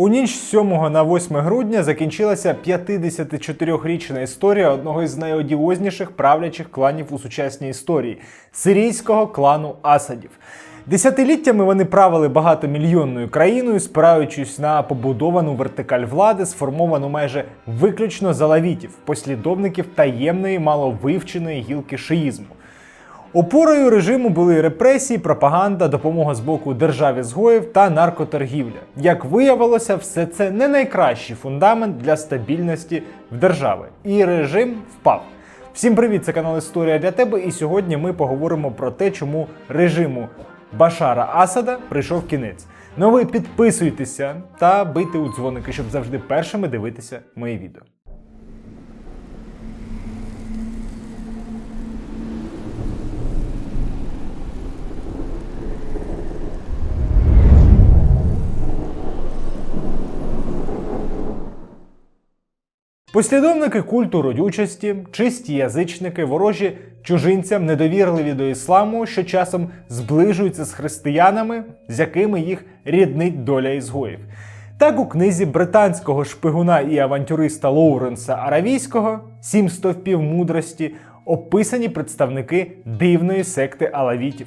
У ніч з 7 на 8 грудня закінчилася 54-річна історія одного із найодіозніших правлячих кланів у сучасній історії сирійського клану Асадів. Десятиліттями вони правили багатомільйонною країною, спираючись на побудовану вертикаль влади, сформовану майже виключно з алавітів, послідовників таємної маловивченої гілки шиїзму. Опорою режиму були репресії, пропаганда, допомога з боку державі згоїв та наркоторгівля. Як виявилося, все це не найкращий фундамент для стабільності в держави. І режим впав. Всім привіт, це канал Історія для тебе. І сьогодні ми поговоримо про те, чому режиму Башара Асада прийшов кінець. Ну ви підписуйтеся та бийте у дзвоники, щоб завжди першими дивитися мої відео. Послідовники культу родючості, чисті язичники, ворожі чужинцям, недовірливі до ісламу, що часом зближуються з християнами, з якими їх ріднить доля ізгоїв. Так у книзі британського шпигуна і авантюриста Лоуренса Аравійського Сім стовпів мудрості описані представники дивної секти алавітів.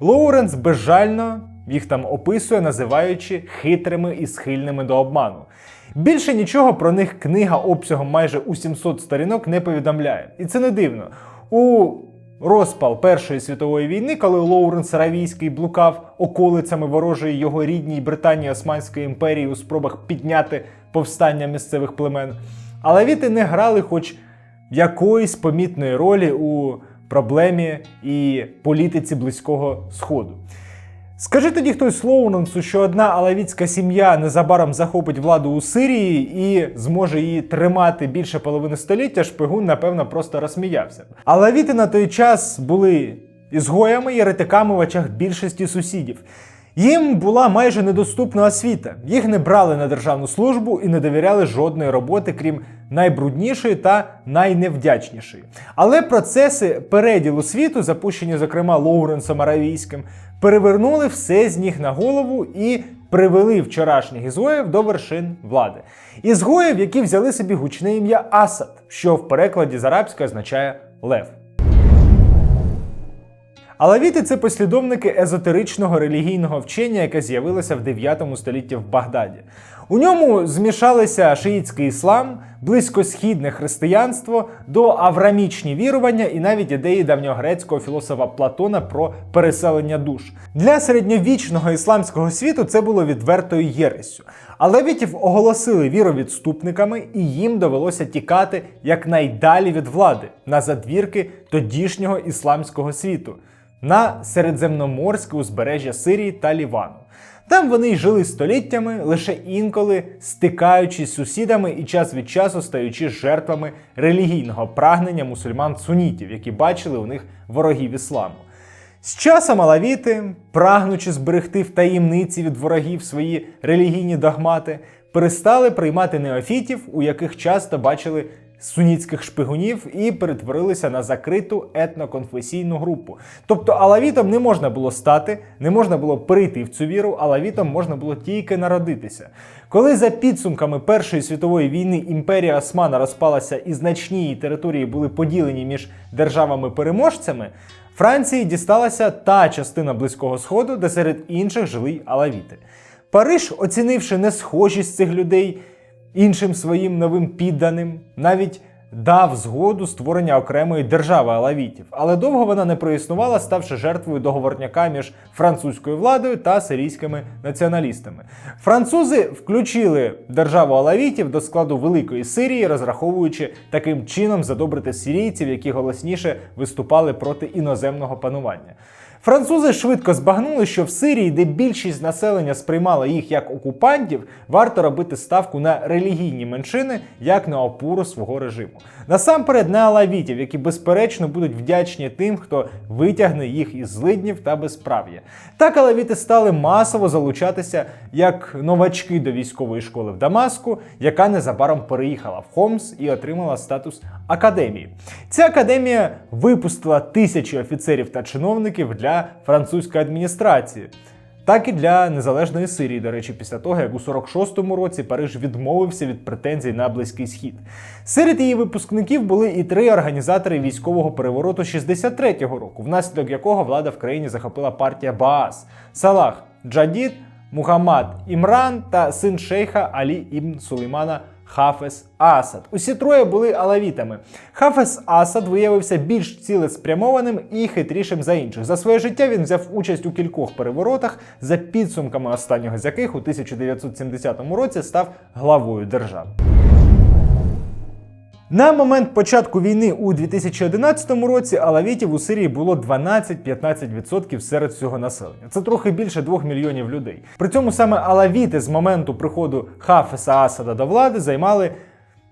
Лоуренс безжально їх там описує, називаючи хитрими і схильними до обману. Більше нічого про них книга обсягом майже у 700 сторінок не повідомляє. І це не дивно. У розпал Першої світової війни, коли Лоуренс Аравійський блукав околицями ворожої його рідній Британії Османської імперії у спробах підняти повстання місцевих племен, алавіти не грали хоч якоїсь помітної ролі у проблемі і політиці Близького Сходу. Скажи тоді хтось Слоуненсу, що одна алавітська сім'я незабаром захопить владу у Сирії і зможе її тримати більше половини століття, шпигун, напевно, просто розсміявся. Алавіти на той час були ізгоями і ретиками в очах більшості сусідів. Їм була майже недоступна освіта. Їх не брали на державну службу і не довіряли жодної роботи, крім найбруднішої та найневдячнішої. Але процеси переділу світу, запущені, зокрема, Лоуренсом Аравійським, перевернули все з ніг на голову і привели вчорашніх ізгоїв до вершин влади. Ізгоїв, які взяли собі гучне ім'я Асад, що в перекладі з арабської означає лев. Алавіти це послідовники езотеричного релігійного вчення, яке з'явилося в 9 столітті в Багдаді. У ньому змішалися шиїтський іслам, близькосхідне християнство, до аврамічні вірування і навіть ідеї давньогрецького філософа Платона про переселення душ. Для середньовічного ісламського світу це було відвертою єресю. Алевітів оголосили віровідступниками, і їм довелося тікати якнайдалі від влади на задвірки тодішнього ісламського світу на середземноморське узбережжя Сирії та Лівану. Там вони й жили століттями, лише інколи стикаючись з сусідами і час від часу стаючи жертвами релігійного прагнення мусульман-сунітів, які бачили у них ворогів ісламу. З часом алавіти, прагнучи зберегти в таємниці від ворогів свої релігійні догмати, перестали приймати неофітів, у яких часто бачили сунітських шпигунів і перетворилися на закриту етноконфесійну групу. Тобто алавітом не можна було стати, не можна було перейти в цю віру, алавітом можна було тільки народитися. Коли за підсумками Першої світової війни імперія Османа розпалася і значні її території були поділені між державами-переможцями, Франції дісталася та частина Близького Сходу, де серед інших жили алавіти. Париж, оцінивши несхожість цих людей іншим своїм новим підданим, навіть дав згоду створення окремої держави алавітів, але довго вона не проіснувала, ставши жертвою договорняка між французькою владою та сирійськими націоналістами. Французи включили державу алавітів до складу Великої Сирії, розраховуючи таким чином задобрити сирійців, які голосніше виступали проти іноземного панування. Французи швидко збагнули, що в Сирії, де більшість населення сприймала їх як окупантів, варто робити ставку на релігійні меншини як на опору свого режиму. Насамперед на алавітів, які безперечно будуть вдячні тим, хто витягне їх із злиднів та безправ'я. Так алавіти стали масово залучатися як новачки до військової школи в Дамаску, яка незабаром переїхала в Хомс і отримала статус академії. Ця академія випустила тисячі офіцерів та чиновників для французької адміністрації. так і для незалежної Сирії. До речі, після того як у 46-му році Париж відмовився від претензій на близький схід. Серед її випускників були і три організатори військового перевороту 63-го року, внаслідок якого влада в країні захопила партія Баас Салах Джадід, Мухаммад Імран та син шейха Алі ібн Сулеймана Хафес Асад. Усі троє були алавітами. Хафес Асад виявився більш цілеспрямованим і хитрішим за інших. За своє життя він взяв участь у кількох переворотах, за підсумками останнього з яких у 1970 році став главою держави. На момент початку війни у 2011 році алавітів у Сирії було 12-15% серед всього населення. Це трохи більше 2 мільйонів людей. При цьому саме алавіти з моменту приходу Хафеса Асада до влади займали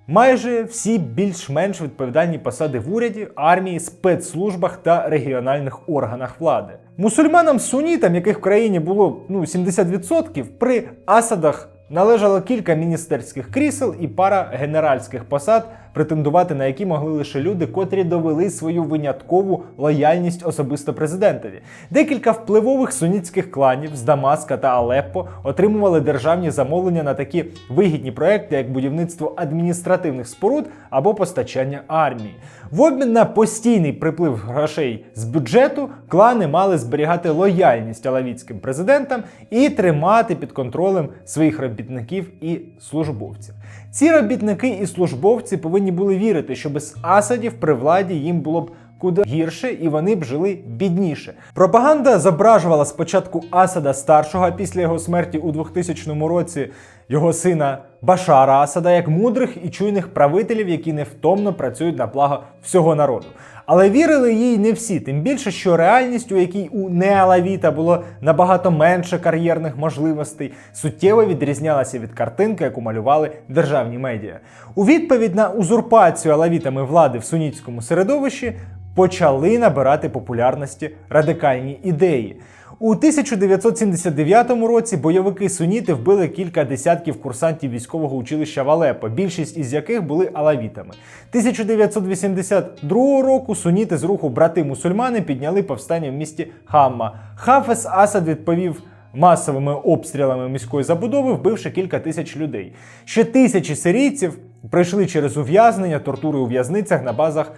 майже всі більш-менш відповідальні посади в уряді, армії, спецслужбах та регіональних органах влади. Мусульманам сунітам, яких в країні було ну 70%, при Асадах належало кілька міністерських крісел і пара генеральських посад, претендувати на які могли лише люди, котрі довели свою виняткову лояльність особисто президентові. Декілька впливових сунітських кланів з Дамаска та Алеппо отримували державні замовлення на такі вигідні проекти, як будівництво адміністративних споруд або постачання армії. В обмін на постійний приплив грошей з бюджету клани мали зберігати лояльність алавітським президентам і тримати під контролем своїх робітників і службовців. Ці робітники і службовці повинні були вірити, що без асадів при владі їм було б куди гірше, і вони б жили бідніше. Пропаганда зображувала спочатку Асада старшого, після його смерті у 2000 році його сина Башара Асада як мудрих і чуйних правителів, які невтомно працюють на благо всього народу. Але вірили їй не всі, тим більше, що реальність, у якій у неалавіта було набагато менше кар'єрних можливостей, суттєво відрізнялася від картинки, яку малювали державні медіа. У відповідь на узурпацію алавітами влади в сунітському середовищі почали набирати популярності радикальні ідеї. У 1979 році бойовики суніти вбили кілька десятків курсантів військового училища в Алеппо, більшість із яких були алавітами. 1982 року суніти з руху брати мусульмани підняли повстання в місті Хамма. Хафес Асад відповів. Масовими обстрілами міської забудови вбивши кілька тисяч людей. Ще тисячі сирійців пройшли через ув'язнення, тортури у в'язницях на базах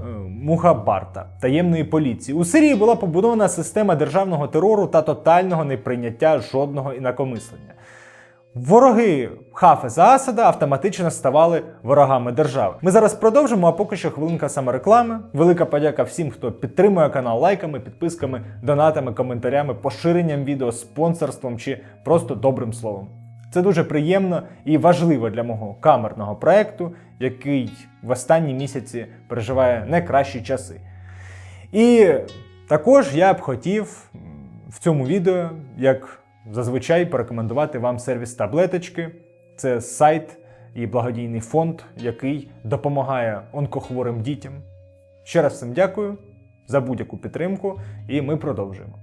е, Мухабарта таємної поліції. У Сирії була побудована система державного терору та тотального неприйняття жодного інакомислення. Вороги Хафеза Асада автоматично ставали ворогами держави. Ми зараз продовжимо, а поки що хвилинка самореклами. Велика подяка всім, хто підтримує канал лайками, підписками, донатами, коментарями, поширенням відео, спонсорством чи просто добрим словом. Це дуже приємно і важливо для мого камерного проекту, який в останні місяці переживає найкращі часи. І також я б хотів в цьому відео, як зазвичай, порекомендувати вам сервіс таблеточки. Це сайт і благодійний фонд, який допомагає онкохворим дітям. Ще раз всім дякую за будь-яку підтримку, і ми продовжуємо.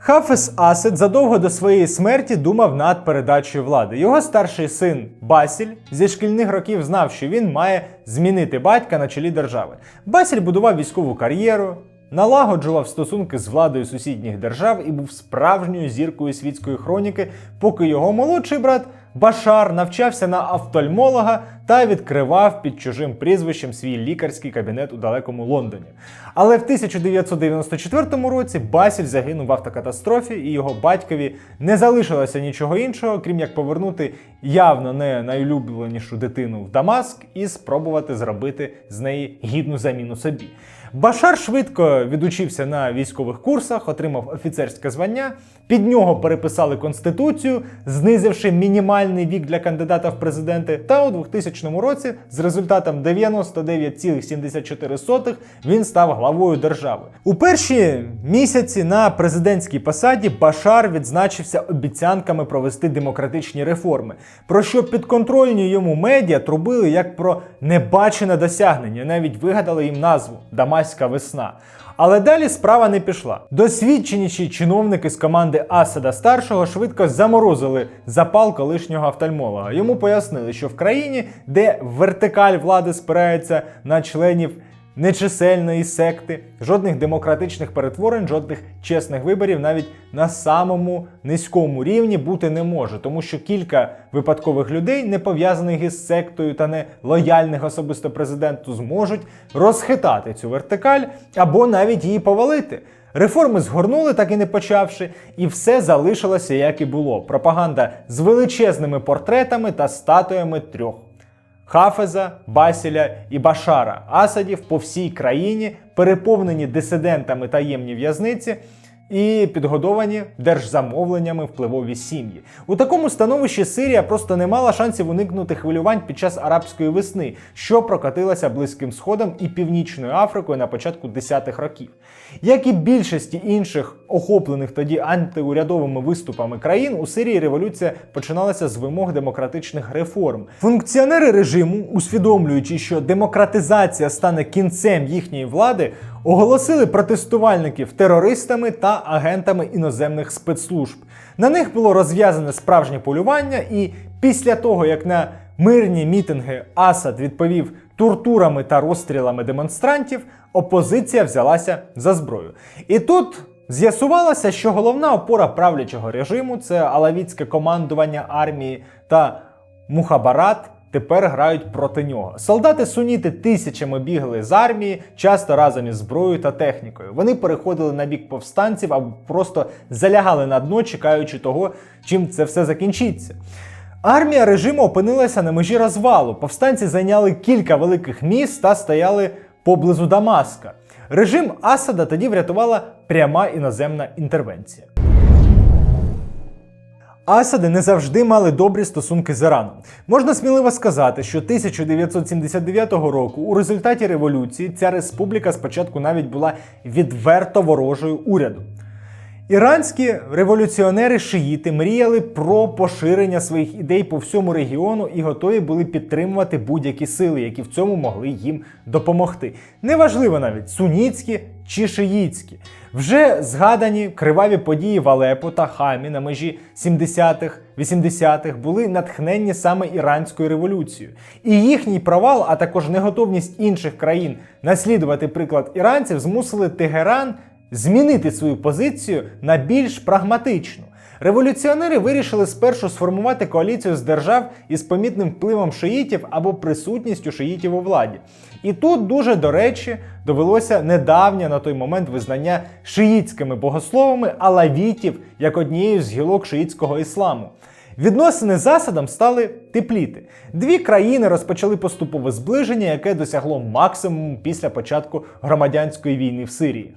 Хафес Асет задовго до своєї смерті думав над передачею влади. Його старший син Басіль зі шкільних років знав, що він має змінити батька на чолі держави. Басіль будував військову кар'єру, налагоджував стосунки з владою сусідніх держав і був справжньою зіркою світської хроніки, поки його молодший брат Башар навчався на офтальмолога та відкривав під чужим прізвищем свій лікарський кабінет у далекому Лондоні. Але в 1994 році Басіль загинув в автокатастрофі, і його батькові не залишилося нічого іншого, крім як повернути явно не найулюбленішу дитину в Дамаск і спробувати зробити з неї гідну заміну собі. Башар швидко відучився на військових курсах, отримав офіцерське звання. Під нього переписали конституцію, знизивши мінімальний вік для кандидата в президенти. Та у 2000 році з результатом 99,74 він став главою держави. У перші місяці на президентській посаді Башар відзначився обіцянками провести демократичні реформи, про що підконтрольні йому медіа трубили як про небачене досягнення, навіть вигадали їм назву Дамаська весна. Але далі справа не пішла. Досвідченіші чиновники з команди Асада старшого швидко заморозили запал колишнього офтальмолога. Йому пояснили, що в країні, де вертикаль влади спирається на членів нечисельної секти, жодних демократичних перетворень, жодних чесних виборів навіть на самому низькому рівні бути не може, тому що кілька випадкових людей, не пов'язаних із сектою та не лояльних особисто президенту, зможуть розхитати цю вертикаль або навіть її повалити. Реформи згорнули, так і не почавши, і все залишилося як і було. Пропаганда з величезними портретами та статуями трьох. Хафеза, Басіля і Башара Асадів по всій країні, переповнені дисидентами таємні в'язниці і підгодовані держзамовленнями впливові сім'ї. У такому становищі Сирія просто не мала шансів уникнути хвилювань під час арабської весни, що прокатилася Близьким Сходом і Північною Африкою на початку 10-х років. Як і більшості інших охоплених тоді антиурядовими виступами країн, у Сирії революція починалася з вимог демократичних реформ. Функціонери режиму, усвідомлюючи, що демократизація стане кінцем їхньої влади, оголосили протестувальників терористами та агентами іноземних спецслужб. На них було розв'язане справжнє полювання, і після того, як на мирні мітинги Асад відповів тортурами та розстрілами демонстрантів, опозиція взялася за зброю. І тут з'ясувалося, що головна опора правлячого режиму це алавітське командування армії та Мухабарат. Тепер грають проти нього. Солдати суніти тисячами бігли з армії, часто разом із зброєю та технікою. Вони переходили на бік повстанців або просто залягали на дно, чекаючи того, чим це все закінчиться. Армія режиму опинилася на межі розвалу. Повстанці зайняли кілька великих міст та стояли поблизу Дамаска. Режим Асада тоді врятувала пряма іноземна інтервенція. Асади не завжди мали добрі стосунки з Іраном. Можна сміливо сказати, що 1979 року у результаті революції ця республіка спочатку навіть була відверто ворожою уряду. Іранські революціонери-шиїти мріяли про поширення своїх ідей по всьому регіону і готові були підтримувати будь-які сили, які в цьому могли їм допомогти. Неважливо навіть суніцькі чи шиїцькі. Вже згадані криваві події в Алепо та Хамі на межі 70-х, 80-х були натхненні саме іранською революцією. І їхній провал, а також неготовність інших країн наслідувати приклад іранців, змусили Тегеран змінити свою позицію на більш прагматичну. Революціонери вирішили спершу сформувати коаліцію з держав із помітним впливом шиїтів або присутністю шиїтів у владі. І тут дуже до речі довелося недавнє на той момент визнання шиїтськими богословами алавітів як однією з гілок шиїтського ісламу. Відносини з Асадом стали тепліти. Дві країни розпочали поступове зближення, яке досягло максимуму після початку громадянської війни в Сирії.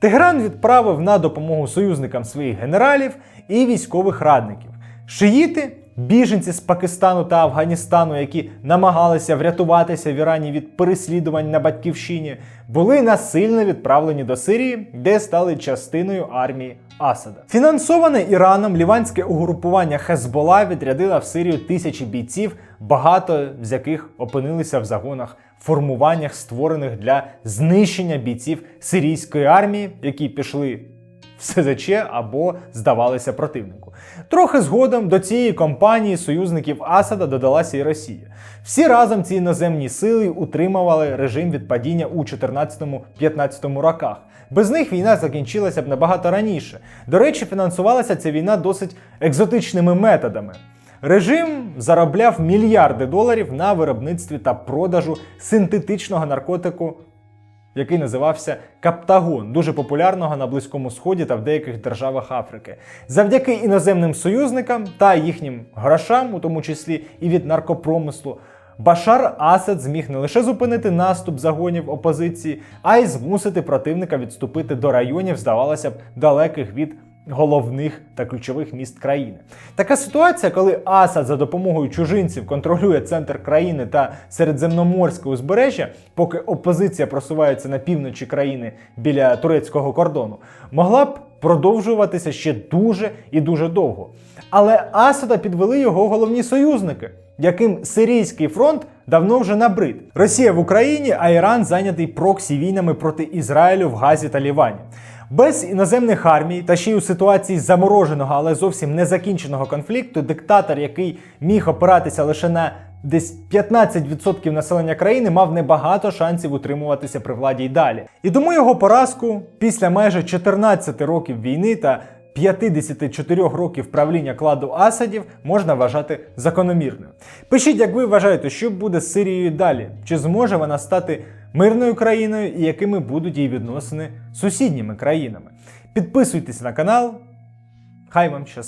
Тегеран відправив на допомогу союзникам своїх генералів і військових радників. Шиїти, біженці з Пакистану та Афганістану, які намагалися врятуватися в Ірані від переслідувань на батьківщині, були насильно відправлені до Сирії, де стали частиною армії Асада. Фінансоване Іраном ліванське угрупування Хезбола відрядило в Сирію тисячі бійців, багато з яких опинилися в загонах формуваннях, створених для знищення бійців сирійської армії, які пішли в СЗЧ або здавалися противнику. Трохи згодом до цієї кампанії союзників Асада додалася і Росія. Всі разом ці іноземні сили утримували режим від падіння у 14-15 роках. Без них війна закінчилася б набагато раніше. До речі, фінансувалася ця війна досить екзотичними методами. Режим заробляв мільярди доларів на виробництві та продажу синтетичного наркотику, який називався Каптагон, дуже популярного на Близькому Сході та в деяких державах Африки. Завдяки іноземним союзникам та їхнім грошам, у тому числі і від наркопромислу, Башар Асад зміг не лише зупинити наступ загонів опозиції, а й змусити противника відступити до районів, здавалося б, далеких від головних та ключових міст країни. Така ситуація, коли Асад за допомогою чужинців контролює центр країни та середземноморське узбережжя, поки опозиція просувається на півночі країни біля турецького кордону, могла б продовжуватися ще дуже і дуже довго. Але Асада підвели його головні союзники, яким сирійський фронт давно вже набрид. Росія в Україні, а Іран зайнятий проксі війнами проти Ізраїлю в Газі та Лівані. Без іноземних армій та ще й у ситуації замороженого, але зовсім незакінченого конфлікту, диктатор, який міг опиратися лише на десь 15% населення країни мав небагато шансів утримуватися при владі й далі. І тому його поразку після майже 14 років війни та 54 років правління кладу Асадів можна вважати закономірною. Пишіть, як ви вважаєте, що буде з Сирією далі? Чи зможе вона стати мирною країною і якими будуть її відносини сусідніми країнами? Підписуйтесь на канал. Хай вам щастить!